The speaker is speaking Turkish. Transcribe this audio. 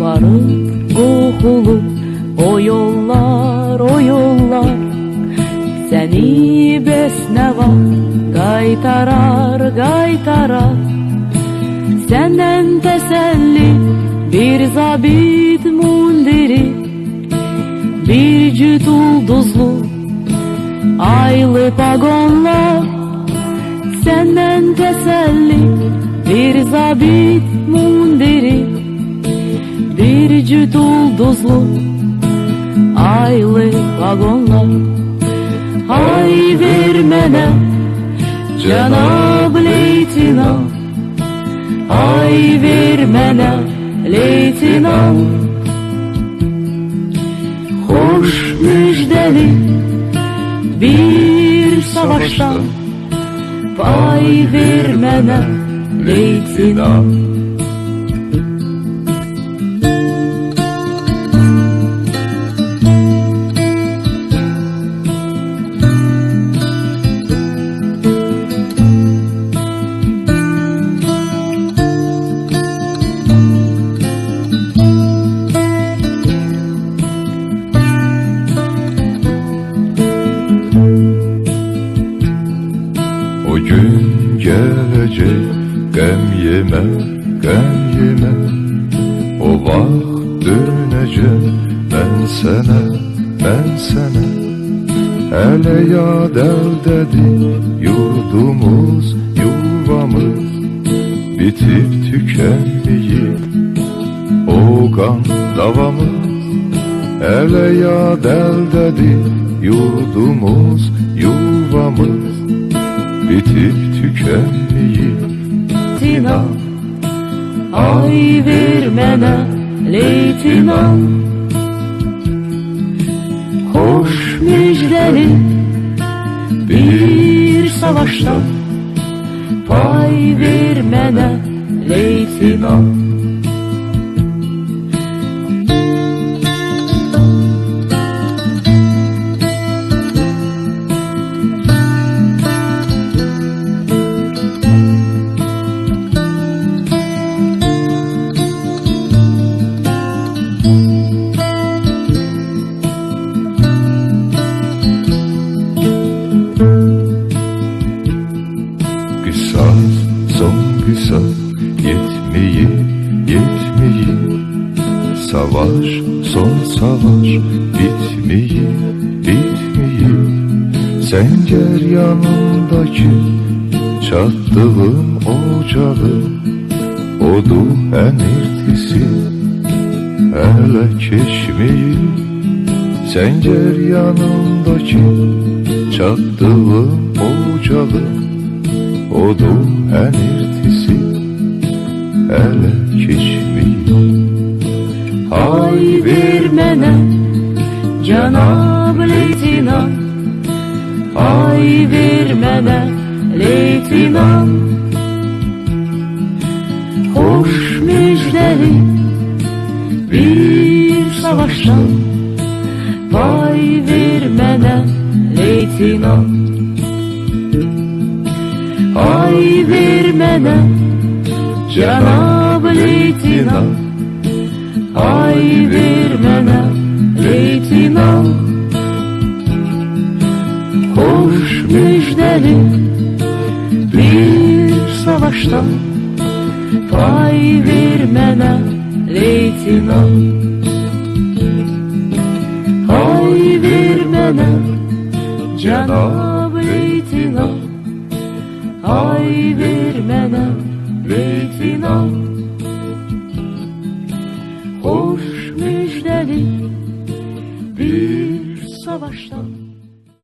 Dağıt kokulu o yollar o yollar. Seni besneva kaytarar kaytarar. Senden teselli bir zabit mundiri Bir cüt ulduzlu aylı pagonlar. Senden teselli bir zabit mundiri Bir cüt ulduzlu aylı vagonlar Hay vermene Cenab leytinant Ay vermene leytinant Hoş müjdeli bir savaştan Pay vermene leytinant gem yeme O vaxt dönecek ben sana, ben sana. Hele yad eldedi yurdumuz, yuvamız Bitip tükenmeyip o kan davamız. Hele yad eldedi yurdumuz, yuvamız Bitip tükenmeyip leytinant Ay vermene leytinant Hoş müjdeli bir savaştan Pay vermene leytinant Savaş son savaş. Bitmeyi bitmeyi. Sencer yanındaki çattığım ocağı. Odu enirtisi hele keşmeyi Sencer yanındaki çattığım ocağı. Odun enirtisi Ay vermene Cenab leytinant Ay vermene leytinant Hoş müjdeli bir savaştan Pay vermene leytinant Ay vermene Cenab müjdeli bir savaştan Pay vermene leytinant Ay vermene Cenab leytinant Ay vermene leytinant Hoş müjdeli bir savaştan